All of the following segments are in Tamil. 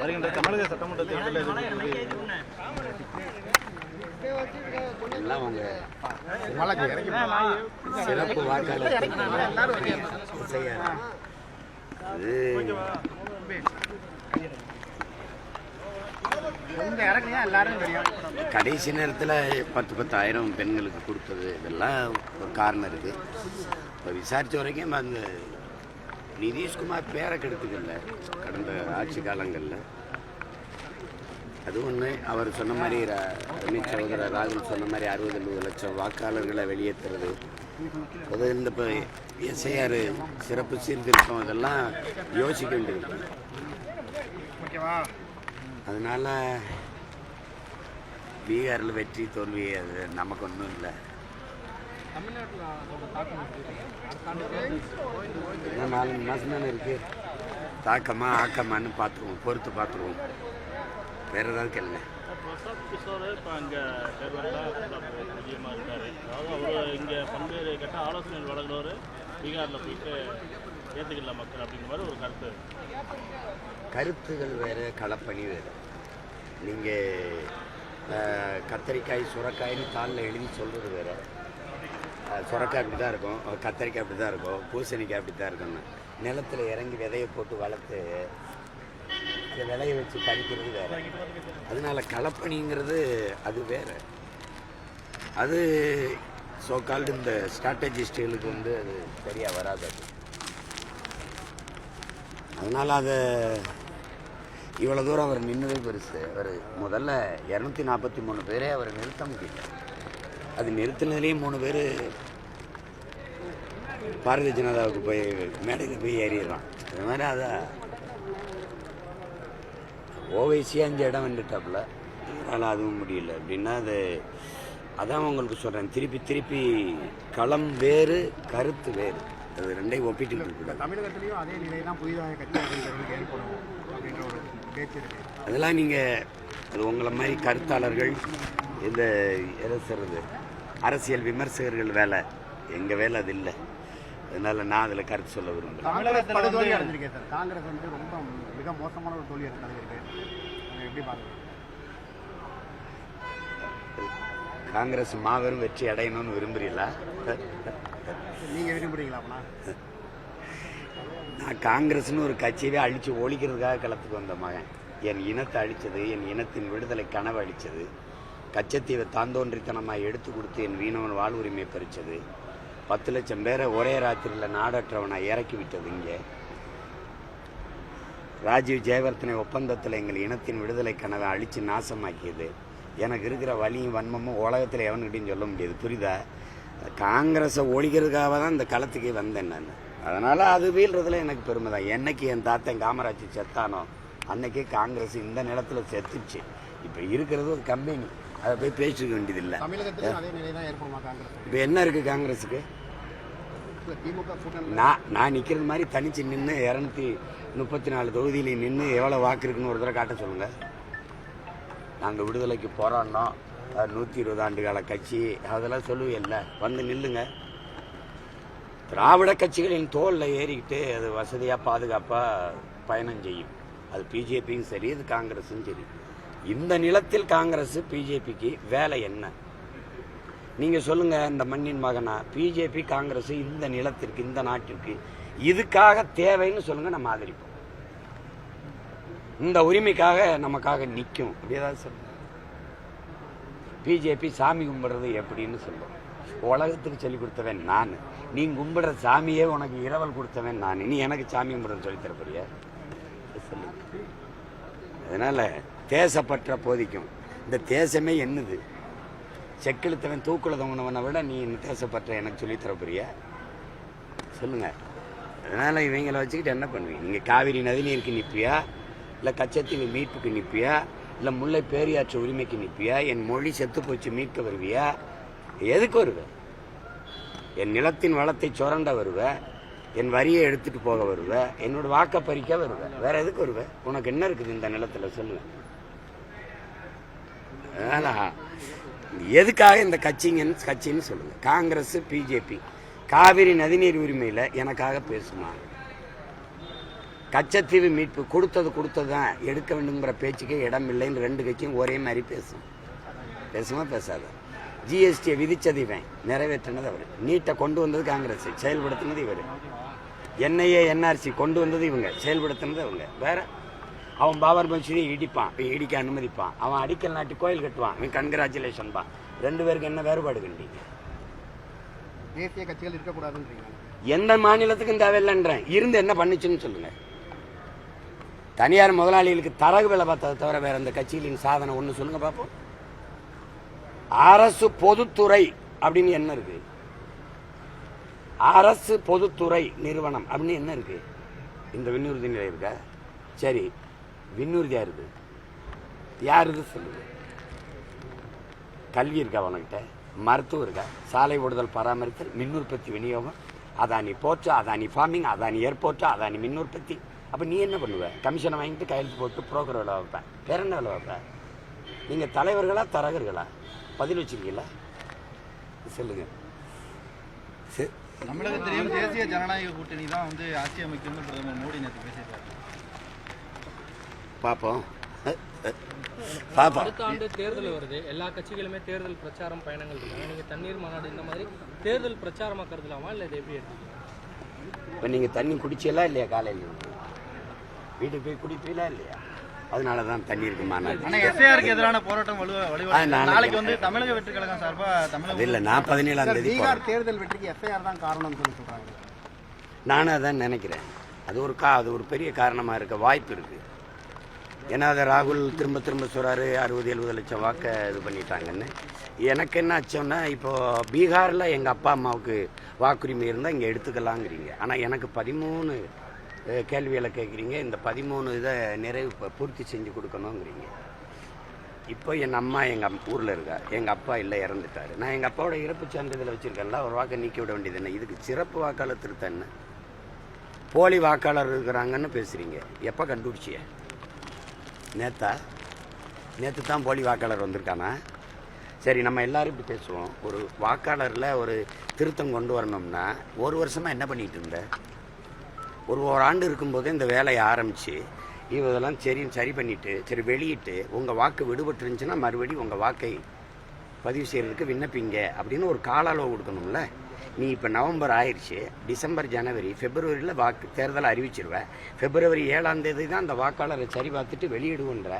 வருகின்ற தமிழக சட்டமன்ற தேர்தலில் எதிர்கொள்வது எல்லாம் அவங்க சிறப்பு வாக்காளர். கடைசி நேரத்தில் பத்து பத்தாயிரம் பெண்களுக்கு கொடுத்தது. இதெல்லாம் ஒரு காரணம் இருக்குது இப்போ விசாரித்த வரைக்கும் அந்த நிதிஷ்குமார் பேரை கெடுத்துக்கல. கடந்த ஆட்சி காலங்களில். அது ஒன்று அவர் சொன்ன மாதிரி ரமேஷ் சகோதரர் ராகுல் சொன்ன மாதிரி அறுபது எழுபது லட்சம் வாக்காளர்களை வெளியேற்றுறது அது இந்த இப்போ எஸ்ஐஆர் சிறப்பு சீர்திருத்தம் இதெல்லாம் யோசிக்க வேண்டியது. அதனால பீகாரில் வெற்றி தோல்வி அது நமக்கு ஒன்றும் இல்லை. இன்னும் நாலு மாதம் தானே இருக்கு. தாக்கமா ஆக்கமான்னு பார்த்துருவோம் பொறுத்து பார்த்துருவோம். வேற ஏதாவது கேளுங்க. பிரசாத் கிஷோர் இப்போ தேர்தலில் முக்கியமாக இருக்கார். அதாவது அவர் இங்கே பல்வேறு கட்ட ஆலோசனைகள் வழங்குறவர் பீகாரில் போயிட்டு ஏற்றுக்கல மக்கள் அப்படிங்கிற மாதிரி ஒரு கருத்து. கருத்துகள் வேறு களப்பணி வேறு. நீங்கள் கத்தரிக்காய் சுரக்காய்னு தாளில் எழுதி சொல்கிறது வேறு. சுரக்காய் அப்படி தான் இருக்கும். கத்தரிக்காய் அப்படி தான் இருக்கும். பூசணிக்காய் அப்படி தான் இருக்கும்னு. நிலத்தில் இறங்கி விதையை போட்டு வளர்த்து விதையை விளைய வச்சு பறிக்கிறது வேறு. அதனால களப்பணிங்கிறது அது வேறு. அது சோக்கால்டு இந்த ஸ்ட்ராட்டஜிஸ்டுகளுக்கு வந்து அது சரியாக வராது அது. அதனால் அதை இவ்வளோ தூரம் அவர் நின்னதே பெருசு. அவர் முதல்ல இரநூத்தி நாற்பத்தி மூணு பேரே அவர் நிறுத்த முடியல. அது நிறுத்தினதுலேயும் மூணு பேர் பாரதிய ஜனதாவுக்கு போய் மேடையில் போய் ஏறிடுறான் அது மாதிரி அதை ஓவைசி அஞ்சு இடம் வந்துட்டாப்புல அதனால் அதுவும் முடியல. அப்படின்னா அது அதான் உங்களுக்கு சொல்கிறேன் திருப்பி திருப்பி களம் வேறு கருத்து வேறு. அது ரெண்டையும் ஒப்பிட்டு கூடாது தமிழகத்திலையும் அதே நிலை தான் புதிதாக கட்சி ஆரம்பிக்கிறவங்களுக்கு ஏற்படும் அப்படின்ற ஒரு பேச்சு இருக்கு. அதெல்லாம் நீங்கள் அது உங்களை மாதிரி கருத்தாளர்கள் இந்த எதை சொல்கிறது அரசியல் விமர்சகர்கள் வேலை. எங்கள் வேலை அது இல்லை. அதனால் நான் அதில் கருத்து சொல்ல விரும்புகிறேன் காங்கிரஸ் வந்து ரொம்ப மிக மோசமான ஒரு தோல்வி எப்படி பார்க்குறீங்க காங்கிரஸ் மாபெரும் வெற்றி அடையணும்னு விரும்புறீங்களா? நீங்கள் விரும்புறீங்களா அப்பனா? நான் காங்கிரஸ்னு ஒரு கட்சியவே அழித்து ஒழிக்கிறதுக்காக களத்துக்கு வந்த மகன். என் இனத்தை அழித்தது என் இனத்தின் விடுதலை கனவு அழித்தது கச்சத்தீவை தாந்தோன்றித்தனமாக எடுத்து கொடுத்து என் வீணவன் வாழ்வுரிமை பறித்தது பத்து லட்சம் பேரை ஒரே ராத்திரியில் நாடற்றவனை இறக்கி விட்டது இங்கே. ராஜீவ் ஜெயவர்த்தனை ஒப்பந்தத்தில் எங்கள் இனத்தின் விடுதலை கனவை அழித்து நாசமாக்கியது. எனக்கு இருக்கிற வலியும் வன்மமும் உலகத்தில் எவனுக்கிட்டையும் சொல்ல முடியாது. புரியுதா? காங்கிரஸை ஒழிக்கிறதுக்காக தான் இந்த களத்துக்கே வந்தேன் நான். அதனால் அது வீழ்றதுல எனக்கு பெருமை தான். என்னைக்கு என் தாத்தன் காமராஜ் செத்தானோ அன்னைக்கே காங்கிரஸ் இந்த நிலத்தில் செத்துச்சு. இப்போ இருக்கிறது ஒரு கம்பெனி. அதை போய் பேசிக்க வேண்டியதில்லை. அதே இப்போ என்ன இருக்குது காங்கிரஸுக்கு? நான் நான் நிற்கிறது மாதிரி தனிச்சு நின்று இரநூத்தி முப்பத்தி நாலு தொகுதியில் நின்று எவ்வளோ வாக்கு இருக்குன்னு ஒரு தடவை காட்ட சொல்லுங்கள் நாங்கள் விடுதலைக்கு போராடினோம். நூற்றி இருபது ஆண்டு கால கட்சி. அதெல்லாம் சொல்லுவீல்ல வந்து நில்லுங்க. திராவிட கட்சிகளின் தோளில் ஏறிக்கிட்டு அது வசதியாக பாதுகாப்பாக பயணம் செய்யும். அது பிஜேபியும் சரி இது காங்கிரஸும் சரி. இந்த நிலத்தில் காங்கிரஸ் பிஜேபிக்கு வேலை என்ன? நீங்கள் சொல்லுங்கள் இந்த மண்ணின் மகனா? பிஜேபி காங்கிரஸ் இந்த நிலத்திற்கு இந்த நாட்டிற்கு இதுக்காக தேவைன்னு சொல்லுங்கள் நம்ம ஆதரிப்போம். இந்த உரிமைக்காக நமக்காக நிற்கும். அப்படி ஏதாவது சொல்லுங்க. பிஜேபி சாமி கும்பிடுறது எப்படின்னு சொல்லுவோம். உலகத்துக்கு சொல்லி கொடுத்தவன் நான். நீ கும்பிடுற சாமியே உனக்கு இரவல் கொடுத்தவன் நான். நீ எனக்கு சாமி கும்பிடுறது சொல்லி தரப்படியா சொல்லு அதனால தேசப்பற்ற போதிக்கும். இந்த தேசமே என்னது? செக்கெழுத்தவன் தூக்குல தொங்கினவனை விட நீ இந்த தேசப்பற்ற எனக்கு சொல்லித் தர சொல்லுங்கள் சொல்லுங்க இவங்களை வச்சுக்கிட்டு என்ன பண்ணுவீங்க? நீங்கள் காவிரி நதிநீருக்கு நிற்பியா இல்லை கச்சத்தீவு மீட்புக்கு நிற்பியா இல்லை முல்லை பேரியாற்று உரிமைக்கு நிற்பியா என் மொழி செத்து போச்சு மீட்க வருவியா? எதுக்கு வருவ? என் நிலத்தின் வளத்தை சுரண்ட வருவ? என் வரியை எடுத்துகிட்டு போக வருவ? என்னோட வாக்கை பறிக்க வருவ? வேற எதுக்கு வருவ? உனக்கு என்ன இருக்குது இந்த நிலத்தில்? சொல்லுவேன் அதனால எதுக்காக இந்த கட்சிங்கன்னு கட்சின்னு சொல்லுங்க. காங்கிரஸ் பிஜேபி. காவிரி நதிநீர் உரிமையில எனக்காக பேசுமா? கச்சத்தீவு மீட்பு கொடுத்தது கொடுத்தது தான் எடுக்க வேண்டுங்கிற பேச்சுக்கே இடம் இல்லைன்னு ரெண்டு கட்சியும் ஒரே மாதிரி பேசும். பேசுமா பேசாத? ஜிஎஸ்டியை விதிச்சது இவன். நிறைவேற்றினது அவர். நீட்டை கொண்டு வந்தது காங்கிரஸ். செயல்படுத்தினது இவர். என்ஐஏ என்ஆர்சி கொண்டு வந்தது இவங்க. செயல்படுத்தினது அவங்க. வேற? அவன் பாபர் மசூதியை இடிப்பான் இடிக்க அனுமதிப்பான். அவன் அடிக்கல் நாட்டி கோயில் கட்டுவான். இவன் கன்கிராச்சுலேஷன் பான் ரெண்டு பேருக்கு என்ன வேறுபாடு கண்டீங்க? தேசிய கட்சிகள் இருக்கக்கூடாதுன்றீங்க. எந்த மாநிலத்துக்கும் தேவையில்லைன்றேன். இருந்து என்ன பண்ணுச்சுன்னு சொல்லுங்க. தனியார் முதலாளிகளுக்கு தரகு வேலை பார்த்ததை தவிர வேற எந்த கட்சிகளின் சாதனை ஒன்று சொல்லுங்க பார்ப்போம் அரசு பொதுத்துறை அப்படின்னு என்ன இருக்கு? அரசு பொதுத்துறை நிறுவனம் அப்படின்னு என்ன இருக்கு? இந்த விண்ணூர்தி நிலையம் இருக்கா? சரி. விண்ணூர்தி யார் இது யார் இது சொல்லுங்க கல்வி இருக்கா உனக்கிட்ட? மருத்துவம் இருக்கா? சாலை ஓடுதல் பராமரித்தல் மின் உற்பத்தி விநியோகம் Adani ports Adani farming Adani airport Adani மின் உற்பத்தி அப்போ நீ என்ன பண்ணுவ? கமிஷனை வாங்கிட்டு கையெழுத்து போட்டு புரோக்கர் வேலை வைப்பேன் வேற என்ன வேலை வைப்பேன் நீங்கள் தலைவர்களா தரகர்களா? பதில் வச்சிருக்கீங்களா சொல்லுங்க. சரி தமிழகத்திலேயும் தேசிய ஜனநாயக கூட்டணி தான் வந்து ஆட்சி அமைக்கும்னு பிரதமர் மோடி நேற்று பேசியிருக்காரு. பார்ப்போம் பார்ப்போம் அடுத்த ஆண்டு தேர்தல் வருது. எல்லா கட்சிகளுமே தேர்தல் பிரச்சாரம் பயணங்கள் இருக்காங்க நீங்க தண்ணீர் மாநாடு இந்த மாதிரி தேர்தல் பிரச்சாரமா கருதலாமா? இல்ல இது எப்படி எடுத்துக்கீங்க இப்போ நீங்கள் தண்ணி குடிச்சீங்களா இல்லையா காலையில்? வீட்டுக்கு போய் குடிப்பீங்களா இல்லையா? அதனால தான் தண்ணி இருக்கு மாநாடு எதிரான போராட்டம் நாளைக்கு வந்து தமிழக வெற்றி கழகம் சார்பா தமிழக இல்லை நான் பதினேழாம் தேதி தேர்தல் வெற்றிக்கு எஸ்ஐஆர் தான் காரணம்னு சொல்லி சொல்றாங்க. நானும் அதான் நினைக்கிறேன். அது ஒரு கா அது ஒரு பெரிய காரணமாக இருக்க வாய்ப்பு இருக்குது ஏன்னா அதை ராகுல் திரும்ப திரும்ப சொல்கிறாரு அறுபது எழுபது லட்சம் வாக்கை இது பண்ணிட்டாங்கன்னு. எனக்கு என்ன ஆச்சோன்னா இப்போ பீகாரில் எங்கள் அப்பா அம்மாவுக்கு வாக்குரிமை இருந்தால் இங்கே எடுத்துக்கலாங்கிறீங்க. ஆனால் எனக்கு பதிமூணு கேள்விகளை கேட்குறீங்க இந்த பதிமூணு இதை நிறைவு ப- பூர்த்தி செஞ்சு கொடுக்கணுங்கிறீங்க. இப்போ என் அம்மா எங்கள் ஊரில் இருக்கா. எங்கள் அப்பா இல்லை இறந்துட்டாரு. நான் எங்கள் அப்பாவோட இறப்பு சான்றிதழ் வச்சுருக்கேன்ல ஒரு வாக்கை நீக்கி விட வேண்டியது என்ன? இதுக்கு சிறப்பு வாக்காளர் திருத்தன்னு போலி வாக்காளர் இருக்கிறாங்கன்னு பேசுகிறீங்க எப்போ கண்டுபிடிச்சிய? நேத்தா நேற்று தான் போலி வாக்காளர் வந்திருக்கானா? சரி நம்ம எல்லாரும் இப்படி பேசுவோம். ஒரு வாக்காளரில் ஒரு திருத்தம் கொண்டு வரணும்னா ஒரு வருஷமாக என்ன பண்ணிட்டு இருந்த? ஒரு ஒரு ஆண்டு இருக்கும்போதே இந்த வேலையை ஆரம்பித்து இதெல்லாம் சரி சரி பண்ணிவிட்டு சரி வெளியிட்டு உங்கள் வாக்கு விடுபட்டு இருந்துச்சுன்னா மறுபடியும் உங்கள் வாக்கை பதிவு செய்கிறதுக்கு விண்ணப்பிங்க அப்படின்னு ஒரு கால அளவு கொடுக்கணும்ல? நீ இப்போ நவம்பர் ஆயிடுச்சு டிசம்பர் ஜனவரி பிப்ரவரியில் வாக்கு தேர்தலை அறிவிச்சிருவேன் பிப்ரவரி ஏழாம் தேதி தான் அந்த வாக்காளரை சரி பார்த்துட்டு வெளியிடுவோன்ற.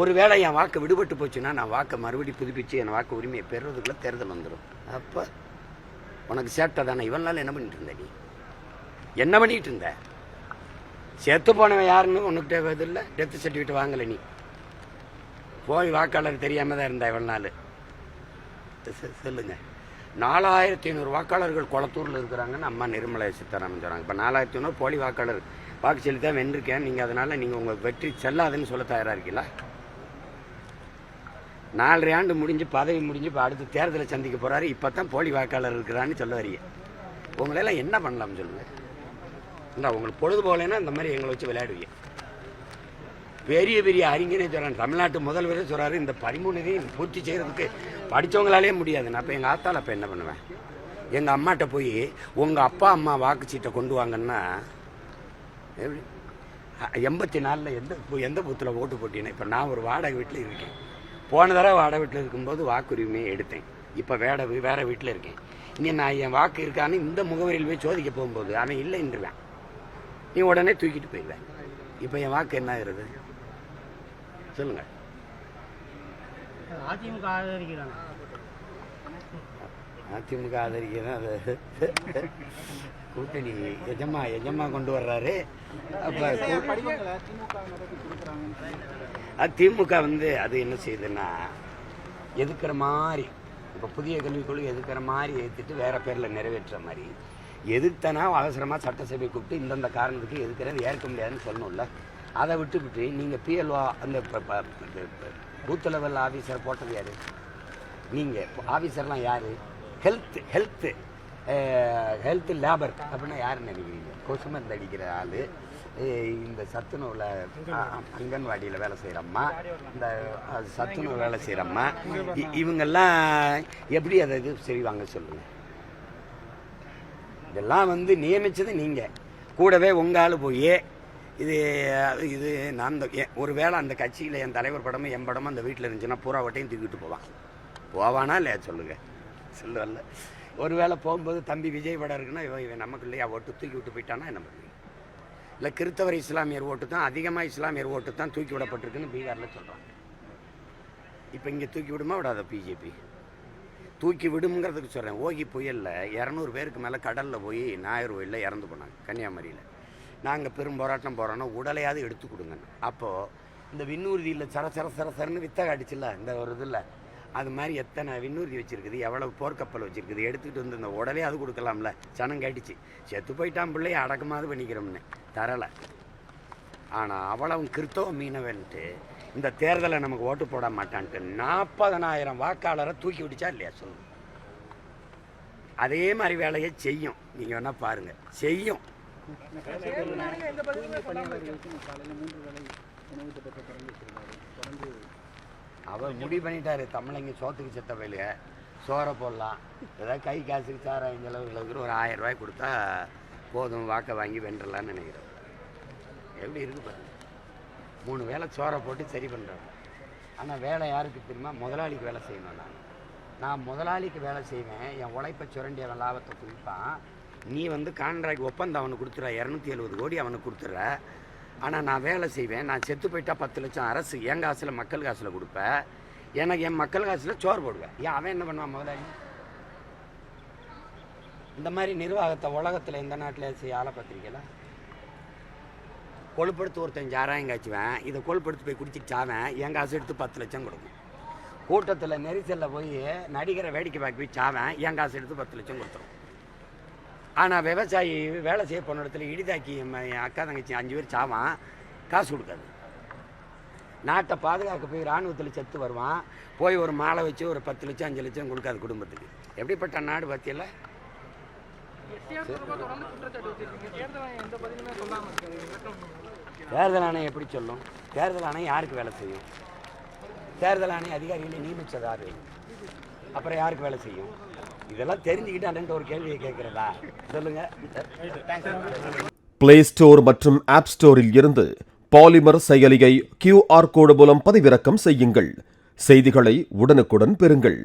ஒருவேளை என் வாக்கு விடுபட்டு போச்சுன்னா நான் வாக்கை மறுபடியும் புதுப்பிச்சு என் வாக்கு உரிமையை பெறுறதுக்குள்ள தேர்தல் வந்துடும் அப்போ உனக்கு சேட்டை தானே? இவன் நாள் என்ன பண்ணிட்டு இருந்த நீ? என்ன பண்ணிட்டு இருந்த? செத்து போனவன் யாருன்னு உனக்கு தேவை இல்லை? டெத் சர்டிஃபிகேட் வாங்கலை நீ. போய் வாக்காளர் தெரியாம தான் இருந்தா இவ்வளோ நாள். சொல்லுங்கள் நாலாயிரத்தி ஐநூறு வாக்காளர்கள் குளத்தூரில் இருக்கிறாங்கன்னு அம்மா நிர்மலா சீதாராமன் சொல்கிறாங்க இப்போ நாலாயிரத்தி ஐநூறு போலி வாக்காளர். வாக்கு செலுத்தி தான் வென்றிருக்கேன். நீங்கள் அதனால நீங்கள் உங்கள் வெற்றி செல்லாதுன்னு சொல்ல தயாராக இருக்கீங்களா? நாலரை ஆண்டு முடிஞ்சு பதவி முடிஞ்சு இப்போ அடுத்து தேர்தலை சந்திக்க போகிறாரு இப்போ தான் போலி வாக்காளர் இருக்கிறான்னு சொல்ல வரீங்க. உங்களெல்லாம் என்ன பண்ணலாம் சொல்லுங்கள் இல்லை உங்களுக்கு பொழுது போகலைன்னா இந்த மாதிரி எங்களை வச்சு விளையாடுவீங்க. பெரிய பெரிய அறிஞரே சொல்கிறாங்க தமிழ்நாட்டு முதல்வரே சொல்கிறாரு இந்த பதிமூணுதையும் பூர்த்தி செய்கிறதுக்கு படித்தவங்களாலே முடியாது. நான் இப்போ எங்கள் ஆத்தால இப்போ என்ன பண்ணுவேன்? எங்கள் அம்மாட்ட போய் உங்கள் அப்பா அம்மா வாக்குச்சீட்டை கொண்டு வாங்கன்னா எப்படி? எண்பத்தி நாலில் எந்த எந்த பூத்தில் ஓட்டு போட்டினேன் இப்போ நான் ஒரு வாடகை வீட்டில் இருக்கேன். போன தடவை வாடகை வீட்டில் இருக்கும்போது வாக்குரிமையை எடுத்தேன். இப்போ வேட வீ- வீட்டில் இருக்கேன். இங்கே நான் என் வாக்கு இருக்கான்னு இந்த முகவரியில் போய் சோதிக்க போகும்போது அவன் இல்லைன்றுவேன். நீ உடனே தூக்கிட்டு போயிடுவேன். இப்போ என் வாக்கு என்ன ஆகுறது சொல்லுங்கள் அதிமுக ஆதரிக்கிறாங்க. அதிமுக ஆதரிக்கிறேன் அது கூட்டணி எஜமா எஜமா கொண்டு வர்றாரு. அப்போ திமுக வந்து அது என்ன செய்யுதுன்னா எதுக்குற மாதிரி இப்போ புதிய கல்விக் கொள்கை எதுக்குற மாதிரி ஏற்றுட்டு வேற பேரில் நிறைவேற்றுற மாதிரி எதிர்த்தனா அவசரமாக சட்டசபை கூப்பிட்டு இந்தந்த காரணத்துக்கு எதுக்கிறது ஏற்க முடியாதுன்னு சொல்லணும்ல. அதை விட்டுவிட்டு நீங்கள் பிஎல்ஓ அந்த பூத் லெவல் ஆஃபீஸர் போட்டது யார்? நீங்கள் ஆஃபீஸர்லாம் யார்? ஹெல்த் ஹெல்த்து ஹெல்த் லேபர் அப்படின்னா யாருன்னு நினைக்கிறீங்க? கொசுமருந்து அடிக்கிற ஆள் இந்த சத்துணவில் அங்கன்வாடியில் வேலை செய்கிறம்மா இந்த சத்துணவு வேலை செய்கிறம்மா இவங்கெல்லாம் எப்படி அதை இது செய்வாங்க சொல்லுங்கள் இதெல்லாம் வந்து நியமித்தது நீங்கள் கூடவே உங்க ஆள் போய் இது இது நான் அந்த ஒரு வேளை அந்த கட்சியில் என் தலைவர் படமும் என் படமும் அந்த வீட்டில் இருந்துச்சுன்னா பூரா வட்டையும் தூக்கிட்டு போவான். போவானா இல்லையா சொல்லுங்க. சொல்லுவல்ல. ஒருவேளை போகும்போது தம்பி விஜய் படம் இருக்குன்னா இவன் இவன் நமக்கு இல்லையா ஓட்டு தூக்கி விட்டு போயிட்டானா என்ன பண்ணுவீங்க இல்லை கிறித்தவர் இஸ்லாமியர் ஓட்டு தான் அதிகமாக இஸ்லாமியர் ஓட்டு தான் தூக்கி விடப்பட்டிருக்குன்னு பீகாரில் சொல்கிறாங்க இப்போ இங்கே தூக்கி விடுமா விடாத பிஜேபி? தூக்கி விடுங்கிறதுக்கு சொல்கிறேன் ஓகி புயலில் இரநூறு பேருக்கு மேலே கடலில் போய் ஞாயிறு கோயிலில் இறந்து போனாங்க கன்னியாகுமரியில். நாங்கள் பெரும் போராட்டம் போகிறோன்னா உடலையாவது எடுத்து கொடுங்க. அப்போது இந்த விண்ணூர்தியில் சர சர சர சரன்னு வித்த காட்டுச்சுல்ல இந்த ஒரு இதில். அது மாதிரி எத்தனை விண்ணூர்தி வச்சுருக்குது எவ்வளோ போர்க்கப்பல் வச்சுருக்குது எடுத்துகிட்டு வந்து இந்த உடலே அது கொடுக்கலாம்ல. சனம் கேட்டுச்சு. செத்து போயிட்டான் பிள்ளைய அடக்கமாவது பண்ணிக்கிறோம்னு. தரலை. ஆனால் அவ்வளவு கிறித்தவ மீனவன்ட்டு இந்த தேர்தலை நமக்கு ஓட்டு போட மாட்டான்ட்டு நாற்பதனாயிரம் வாக்காளரை தூக்கி விட்டுச்சா இல்லையா சொல்லு. அதே மாதிரி வேலையை செய்யும். நீங்கள் வேணால் பாருங்க. செய்யும். அவர் முடிவு பண்ணிட்டாரு. தமிழங்க சோத்துக்கு செத்த வயலுக சோறை போடலாம். ஏதாவது கை காசுக்கு சாராயம் அளவுக்கு ஒரு ஆயிரம் ரூபாய் கொடுத்தா போதும் வாக்கை வாங்கி வென்றலாம்னு நினைக்கிறேன். எப்படி இருக்கு பாருங்க. மூணு வேளை சோறை போட்டு சரி பண்ணுறோம் ஆனால் வேலை யாருக்கு தெரியுமா? முதலாளிக்கு வேலை செய்யணும் நான். நான் முதலாளிக்கு வேலை செய்வேன். என் உழைப்பை சுரண்டிய லாபத்தை குவிப்பான். நீ வந்து கான்ட்ராக்ட் ஒப்பந்தம் அவனுக்கு கொடுத்துற இரநூத்தி எழுபது கோடி அவனுக்கு கொடுத்துட்ற. ஆனால் நான் வேலை செய்வேன் நான் செத்து போயிட்டா பத்து லட்சம் அரசு என் காசில் மக்கள் காசில் கொடுப்பேன் எனக்கு என் மக்கள் காசில் சோறு போடுவேன் ஏன் அவன் என்ன பண்ணுவான் முதலாளி? இந்த மாதிரி நிர்வாகத்தை உலகத்தில் எந்த நாட்டில் செய்ய ஆளை பத்திரிக்கையில் கொழுப்படுத்து ஒருத்தன் ஜாராயம் காய்ச்சுவேன் இதை கொழுப்படுத்து போய் குடிச்சிட்டு சாவேன் என் காசு எடுத்து பத்து லட்சம் கொடுக்கும். கூட்டத்தில் நெரிசலில் போய் நடிகரை வேடிக்கை பார்க்க போய் சாவேன் என் காசு எடுத்து பத்து லட்சம் கொடுத்துரும். ஆனால் விவசாயி வேலை செய்ய போன இடத்துல இடிதாக்கி என் அக்கா தங்கச்சி அஞ்சு பேர் சாவான். காசு கொடுக்காது. நாட்டை பாதுகாக்க போய் இராணுவத்தில் செத்து வருவான். போய் ஒரு மாலை வச்சு ஒரு பத்து லட்சம் அஞ்சு லட்சம் கொடுக்காது குடும்பத்துக்கு. எப்படிப்பட்ட நாடு பார்த்தியல்ல தேர்தல் ஆணையம் எப்படி சொல்லும்? தேர்தல் ஆணையம் யாருக்கு வேலை செய்யும்? தேர்தல் ஆணைய அதிகாரிகளை நியமிச்சது அப்புறம் யாருக்கு வேலை செய்யும்? இதெல்லாம் தெரிஞ்சுக்கிட்டு ஒரு கேள்வியை கேட்கிறதா? சொல்லுங்க. பிளே ஸ்டோர் மற்றும் ஆப் ஸ்டோரில் இருந்து பாலிமர் செயலியை கியூஆர் கோடு மூலம் பதிவிறக்கம் செய்யுங்கள். செய்திகளை உடனுக்குடன் பெறுங்கள்.